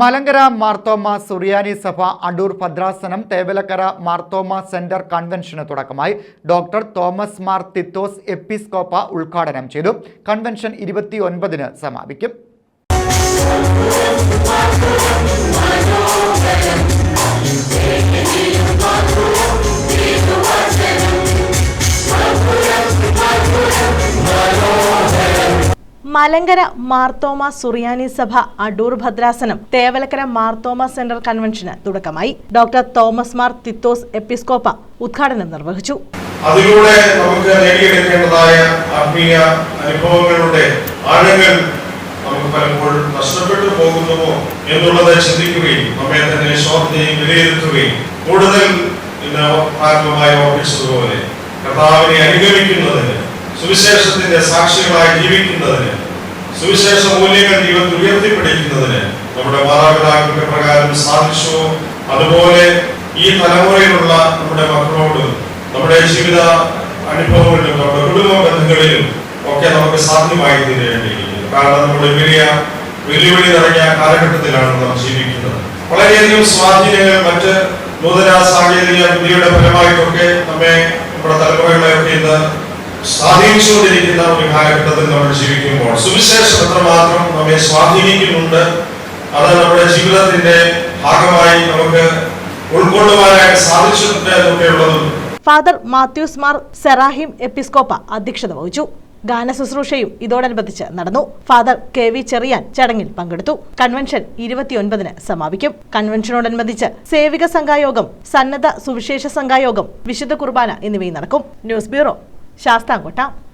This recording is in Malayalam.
മലങ്കര മാർത്തോമ സുറിയാനി സഭ അടൂർ ഭദ്രാസനം തേവലക്കര മാർത്തോമ സെന്റർ കൺവെൻഷന് തുടക്കമായി. ഡോക്ടർ തോമസ് മാർ തിത്തോസ് എപ്പിസ്കോപ്പ ഉദ്ഘാടനം ചെയ്തു. കൺവെൻഷൻ ഇരുപത്തിയൊൻപതിന് സമാപിക്കും. മലങ്കര മാർത്തോമ സുറിയാനി സഭ അടൂർ ഭദ്രാസനം തേവലക്കര മാർത്തോമ സെന്റർ കൺവെൻഷന് തുടക്കമായി. ഡോക്ടർ തോമസ് മാർ തിത്തോസ് എപ്പിസ്കോപ്പ ഉദ്ഘാടനം നിർവഹിച്ചു. അതിലൂടെ നമുക്ക് നേടിയെടുക്കേണ്ടതായ ആത്മീയ അനുഭവങ്ങളുടെ ആഴങ്ങൾ നമുക്ക് പലപ്പോഴും നഷ്ടപ്പെട്ടു പോകുന്നുവോ എന്നുള്ളത് ചിന്തിക്കുകയും നമ്മെ തന്നെ ശോധനയും വിലയിരുത്തുകയും കൂടുതൽ ഇന്ന് ആത്മമായി ഓർപ്പിച്ചതുപോലെ കർത്താവിനെ അനുഗമിക്കുന്നതിന് സുവിശേഷത്തിന്റെ സാക്ഷികളായി ജീവിക്കുന്നതിന് സുവിശേഷ മൂല്യങ്ങൾ ജീവിതത്തിൽ ഉയർത്തിപ്പിടിക്കുന്നതിന് നമ്മുടെ മാതാപിതാക്കളുടെ പ്രകാരം സാധിച്ചോ? അതുപോലെ ഈ തലമുറയിലുള്ള നമ്മുടെ മക്കളോട് നമ്മുടെ ജീവിത അനുഭവങ്ങളിലും നമ്മുടെ കുടുംബ ബന്ധങ്ങളിലും ഒക്കെ നമുക്ക് സാധ്യമായി തീരേണ്ടിയിരിക്കുന്നു. കാരണം നമ്മുടെ വലിയ വെല്ലുവിളി നിറഞ്ഞ കാലഘട്ടത്തിലാണ് നാം ജീവിക്കുന്നത്. വളരെയധികം സ്വാധീനങ്ങൾ മറ്റ് നൂതന സാങ്കേതിക വിദ്യയുടെ ഫലമായിട്ടൊക്കെ നമ്മെ നമ്മുടെ തലമുറകളെയൊക്കെ ഇന്ന് സ്വാധീനിച്ചുകൊണ്ടിരിക്കുന്ന ഒരു കാലഘട്ടത്തിൽ നമ്മൾ ജീവിക്കുമ്പോൾ സുവിശേഷം എത്രമാത്രം നമ്മെ സ്വാധീനിക്കുന്നുണ്ട് അത് നമ്മുടെ ജീവിതത്തിന്റെ ഭാഗമായി നമുക്ക് ഉൾക്കൊള്ളുവാനായിട്ട് സാധിച്ചിട്ടുണ്ട് എന്നൊക്കെയുള്ളതും. ഫാദർ മാത്യൂസ് മാർ സെറാഹിം എപ്പിസ്കോപ്പ അധ്യക്ഷത വഹിച്ചു. ഗാന ശുശ്രൂഷയും ഇതോടനുബന്ധിച്ച് നടന്നു. ഫാദർ കെ വി ചെറിയാൻ ചടങ്ങിൽ പങ്കെടുത്തു. കൺവെൻഷൻ ഇരുപത്തിയൊൻപതിന് സമാപിക്കും. കൺവെൻഷനോടനുബന്ധിച്ച് സേവിക സംഘായോഗം സന്നദ്ധ സുവിശേഷ സംഘായോഗം വിശുദ്ധ കുർബാന എന്നിവയും നടക്കും. News bureau Sasthamcotta.